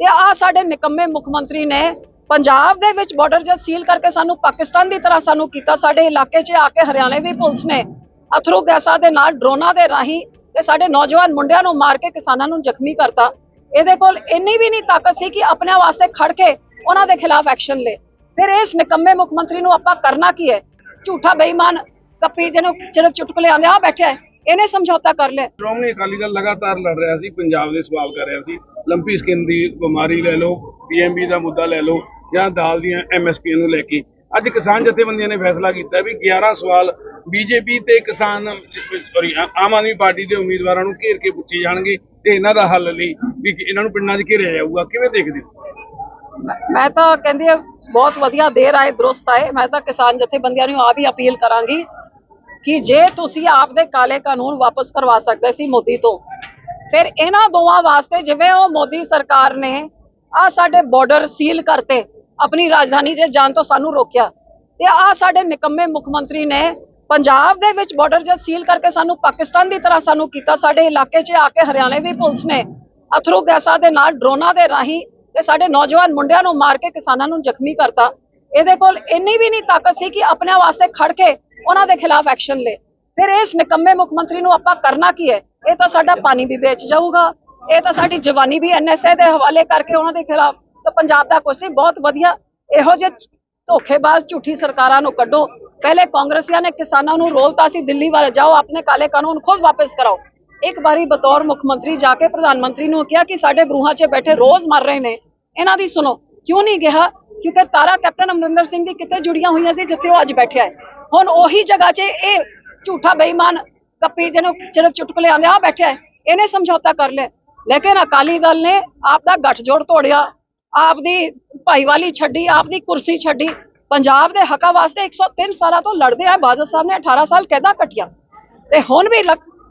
ਤੇ ਆ ਸਾਡੇ ਨਿਕੰਮੇ ਮੁੱਖ ਮੰਤਰੀ ਨੇ ਪੰਜਾਬ ਦੇ ਵਿੱਚ ਬਾਰਡਰ ਜਦ ਸੀਲ ਕਰਕੇ ਸਾਨੂੰ ਪਾਕਿਸਤਾਨ ਦੀ ਤਰ੍ਹਾਂ ਸਾਨੂੰ ਕੀਤਾ, ਸਾਡੇ ਇਲਾਕੇ 'ਚ ਆ ਕੇ ਹਰਿਆਣੇ ਦੀ ਪੁਲਿਸ ਨੇ ਅਥਰੂ ਗੈਸਾਂ ਦੇ ਨਾਲ, ਡਰੋਨਾਂ ਦੇ ਰਾਹੀਂ ਤੇ ਸਾਡੇ ਨੌਜਵਾਨ ਮੁੰਡਿਆਂ ਨੂੰ ਮਾਰ ਕੇ ਕਿਸਾਨਾਂ ਨੂੰ ਜ਼ਖਮੀ ਕਰਤਾ। ਇਹਦੇ ਕੋਲ ਇੰਨੀ ਵੀ ਨਹੀਂ ਤਾਕਤ ਸੀ ਕਿ ਆਪਣੇ ਵਾਸਤੇ ਖੜ ਕੇ ਉਹਨਾਂ ਦੇ ਖਿਲਾਫ ਐਕਸ਼ਨ ਲੇ ਫਿਰ ਇਸ ਨਿਕੰਮੇ ਮੁੱਖ ਮੰਤਰੀ ਨੂੰ ਆਪਾਂ ਕਰਨਾ ਕੀ ਹੈ? ਝੂਠਾ ਬੇਈਮਾਨ ਕੱਪੀ ਜਿਹਨੂੰ ਸਿਰਫ ਚੁਟਕਲੇ ਆਂਦੇ ਆ ਬੈਠਿਆ ਹੈ। ਇਹਨੇ ਸਮਝੌਤਾ ਕਰ ਲਿਆ। ਸ਼੍ਰੋਮਣੀ ਅਕਾਲੀ ਦਲ ਲਗਾਤਾਰ ਲੜ ਰਿਹਾ ਸੀ ਪੰਜਾਬ ਦੇ ਸਵਾਲ ਕਰ ਰਿਹਾ ਸੀ। ਲੰਪੀ ਸਕਿਨ ਦੀ ਬਿਮਾਰੀ ਲੈ ਲਓ ਪੀਐਮਬੀ ਦਾ ਮੁੱਦਾ ਲੈ ਲਓ ਜਾਂ ਦਾਲ ਦੀਆਂ ਐਮਐਸਪੀ ਨੂੰ ਲੈ ਕੇ। ਅੱਜ ਕਿਸਾਨ ਜਥੇਬੰਦੀਆਂ ਨੇ ਫੈਸਲਾ ਕੀਤਾ ਵੀ 11 ਸਵਾਲ ਬੀਜੇਪੀ ਤੇ ਕਿਸਾਨ ਸੌਰੀ ਆਮ ਆਦਮੀ ਪਾਰਟੀ ਦੇ ਉਮੀਦਵਾਰਾਂ ਨੂੰ ਘੇਰ ਕੇ ਪੁੱਛੇ ਜਾਣਗੇ ਤੇ ਇਹਨਾਂ ਦਾ ਹੱਲ ਲਈ ਵੀ ਇਹਨਾਂ ਨੂੰ ਪਿੰਡਾਂ 'ਚ ਘੇਰਿਆ ਜਾਊਗਾ। ਕਿਵੇਂ ਦੇਖਦੇ ਹੋ? ਮੈਂ- ਤਾਂ ਕਹਿੰਦੀ ਹਾਂ ਬਹੁਤ ਵਧੀਆ ਦੇਰ ਆਏ ਦਰੁਸਤ ਆਏ। ਮੈਂ ਤਾਂ ਕਿਸਾਨ ਜਥੇਬੰਦੀਆਂ ਨੂੰ ਆ ਵੀ ਅਪੀਲ ਕਰਾਂਗੀ ਕਿ ਜੇ ਤੁਸੀਂ ਆਪਦੇ ਕਾਲੇ ਕਾਨੂੰਨ ਵਾਪਸ ਕਰਵਾ ਸਕਦੇ ਸੀ ਮੋਦੀ ਤੋਂ, ਫਿਰ ਇਹਨਾਂ ਦੋਵਾਂ ਵਾਸਤੇ ਜਿਵੇਂ ਉਹ ਮੋਦੀ ਸਰਕਾਰ ਨੇ ਆ ਸਾਡੇ ਬਾਰਡਰ ਸੀਲ ਕਰਤੇ, ਆਪਣੀ ਰਾਜਧਾਨੀ 'ਚ ਜਾਣ ਤੋਂ ਸਾਨੂੰ ਰੋਕਿਆ, ਤੇ ਆ ਸਾਡੇ ਨਿਕੰਮੇ ਮੁੱਖ ਮੰਤਰੀ ਨੇ ਪੰਜਾਬ ਦੇ ਵਿੱਚ ਬਾਰਡਰ ਜਦ ਸੀਲ ਕਰਕੇ ਸਾਨੂੰ ਪਾਕਿਸਤਾਨ ਦੀ ਤਰ੍ਹਾਂ ਸਾਨੂੰ ਕੀਤਾ, ਸਾਡੇ ਇਲਾਕੇ 'ਚ ਆ ਕੇ ਹਰਿਆਣੇ ਦੀ ਪੁਲਿਸ ਨੇ ਅਥਰੂ ਗੈਸਾਂ ਦੇ ਨਾਲ, ਡਰੋਨਾਂ ਦੇ ਰਾਹੀਂ ਤੇ ਸਾਡੇ ਨੌਜਵਾਨ ਮੁੰਡਿਆਂ ਨੂੰ ਮਾਰ ਕੇ ਕਿਸਾਨਾਂ ਨੂੰ ਜ਼ਖਮੀ ਕਰਤਾ। ਇਹਦੇ ਕੋਲ ਇੰਨੀ ਵੀ ਨਹੀਂ ਤਾਕਤ ਸੀ ਕਿ ਆਪਣੇ ਵਾਸਤੇ ਖੜ ਕੇ ਉਹਨਾਂ ਦੇ ਖਿਲਾਫ ਐਕਸ਼ਨ ਲੇ। ਫਿਰ ਇਸ ਨਿਕੰਮੇ ਮੁੱਖ ਮੰਤਰੀ ਨੂੰ ਆਪਾਂ ਕਰਨਾ ਕੀ ਹੈ? ਇਹ ਤਾਂ ਸਾਡਾ ਪਾਣੀ ਵੀ ਵੇਚ ਜਾਊਗਾ। ਇਹ ਤਾਂ ਸਾਡੀ ਜਵਾਨੀ ਵੀ ਐਨਐਸਏ ਦੇ ਹਵਾਲੇ ਕਰਕੇ ਉਹਨਾਂ ਦੇ ਖਿਲਾਫ ਤਾਂ ਪੰਜਾਬ ਦਾ ਕੁਛ ਨਹੀਂ, ਬਹੁਤ ਵਧੀਆ। ਇਹੋ ਜਿਹੇ ਧੋਖੇਬਾਜ਼ ਝੂਠੀ ਸਰਕਾਰਾਂ ਨੂੰ ਕੱਢੋ। ਪਹਿਲੇ ਕਾਂਗਰਸੀਆਂ ਨੇ ਕਿਸਾਨਾਂ ਨੂੰ ਰੋਲਤਾ ਸੀ, ਦਿੱਲੀ ਵੱਲ ਜਾਓ, ਆਪਣੇ ਕਾਲੇ ਕਾਨੂੰਨ ਖੁਦ ਵਾਪਸ ਕਰਾਓ। ਇੱਕ ਵਾਰੀ ਬਤੌਰ ਮੁੱਖ ਮੰਤਰੀ ਜਾ ਕੇ ਪ੍ਰਧਾਨ ਮੰਤਰੀ ਨੂੰ ਕਿਹਾ ਕਿ ਸਾਡੇ ਬਰੂਹਾਂ 'ਚ ਬੈਠੇ ਰੋਜ਼ ਮਰ ਰਹੇ ਨੇ। ਇਹਨਾਂ ਦੀ ਸੁਣੋ, ਕਿਉਂ ਨਹੀਂ ਕਿਹਾ? ਕਿਉਂਕਿ ਤਾਰਾ ਕੈਪਟਨ ਅਮਰਿੰਦਰ ਸਿੰਘ ਦੀ ਕਿਤੇ ਜੁੜੀਆਂ ਹੋਈਆਂ ਸੀ ਜਿੱਥੇ ਉਹ ਅੱਜ ਬੈਠਿਆ ਹੈ। ਹੁਣ ਉਹੀ ਜਗ੍ਹਾ 'ਚ ਇਹ ਝੂਠਾ ਬੇਈਮਾਨ ਕੱਪੀ ਜਿਹਨੂੰ ਸਿਰਫ ਚੁਟਕਲੇ ਆਂਦੇ ਆ ਬੈਠਿਆ ਹੈ। ਇਹਨੇ ਸਮਝੌਤਾ ਕਰ ਲਿਆ। ਲੇਕਿਨ ਅਕਾਲੀ ਦਲ ਨੇ ਆਪ ਦਾ ਗੱਠਜੋੜ ਤੋੜਿਆ। ਆਪਦੀ ਭਾਈਵਾਲੀ ਛੱਡੀ, ਆਪਦੀ ਕੁਰਸੀ ਛੱਡੀ। ਪੰਜਾਬ ਦੇ ਹੱਕਾਂ ਵਾਸਤੇ 103 ਸਾਲਾਂ ਤੋਂ ਲੜਦੇ ਆ। ਬਾਦਲ ਸਾਹਿਬ ਨੇ 18 ਸਾਲ ਕੈਦਾ ਕੱਟਿਆ। ਤੇ ਹੁਣ ਵੀ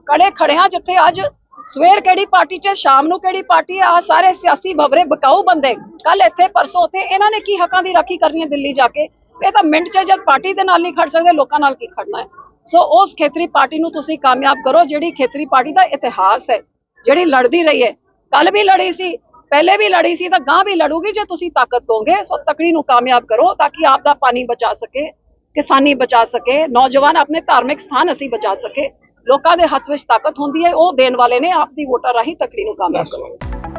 ਕੜੇ ਖੜੇ ਆ ਜਿੱਥੇ ਅੱਜ ਸਵੇਰ ਕਿਹੜੀ ਪਾਰਟੀ 'ਚ, ਸ਼ਾਮ ਨੂੰ ਕਿਹੜੀ ਪਾਰਟੀ ਆ, ਆਹ ਸਾਰੇ ਸਿਆਸੀ ਬਵਰੇ ਬਕਾਊ ਬੰਦੇ। ਕੱਲ ਇੱਥੇ, ਪਰਸੋਂ ਉੱਥੇ, ਇਹਨਾਂ ਨੇ ਕੀ ਹੱਕਾਂ ਦੀ ਰਾਖੀ ਕਰਨੀ ਹੈ ਦਿੱਲੀ ਜਾ ਕੇ? ਇਹ ਤਾਂ ਮਿੰਟ 'ਚ ਜਦ ਪਾਰਟੀ ਦੇ ਨਾਲ ਨਹੀਂ ਖੜ ਸਕਦੇ, ਲੋਕਾਂ ਨਾਲ ਕੀ ਖੜਨਾ ਹੈ? ਸੋ ਉਸ ਖੇਤਰੀ ਪਾਰਟੀ ਨੂੰ ਤੁਸੀਂ ਕਾਮਯਾਬ ਕਰੋ, ਜਿਹੜੀ ਖੇਤਰੀ ਪਾਰਟੀ ਦਾ ਇਤਿਹਾਸ ਹੈ, ਜਿਹੜੀ ਲੜਦੀ ਰਹੀ ਹੈ। ਕੱਲ ਵੀ ਲੜੀ ਸੀ, ਪਹਿਲੇ ਵੀ ਲੜੀ ਸੀ, ਤਾਂ ਗਾਂ ਵੀ ਲੜੂਗੀ ਜੇ ਤੁਸੀਂ ਤਾਕਤ ਦੋਗੇ। ਸੋ ਤਕੜੀ ਨੂੰ ਕਾਮਯਾਬ ਕਰੋ, ਤਾਂ ਕਿ ਆਪ ਦਾ ਪਾਣੀ ਬਚਾ ਸਕੇ, ਕਿਸਾਨੀ ਬਚਾ ਸਕੇ, ਨੌਜਵਾਨ ਆਪਣੇ ਧਾਰਮਿਕ ਸਥਾਨ ਅਸੀਂ ਬਚਾ ਸਕੇ। ਲੋਕਾਂ ਦੇ ਹੱਥ ਵਿੱਚ ਤਾਕਤ ਹੁੰਦੀ ਹੈ ਉਹ ਦੇਣ ਵਾਲੇ ਨੇ ਆਪ ਦੀ ਵੋਟਾਂ ਰਾਹੀਂ ਤਕੜੀ ਨੂੰ ਕਾਮਯਾਬ ਕਰੋ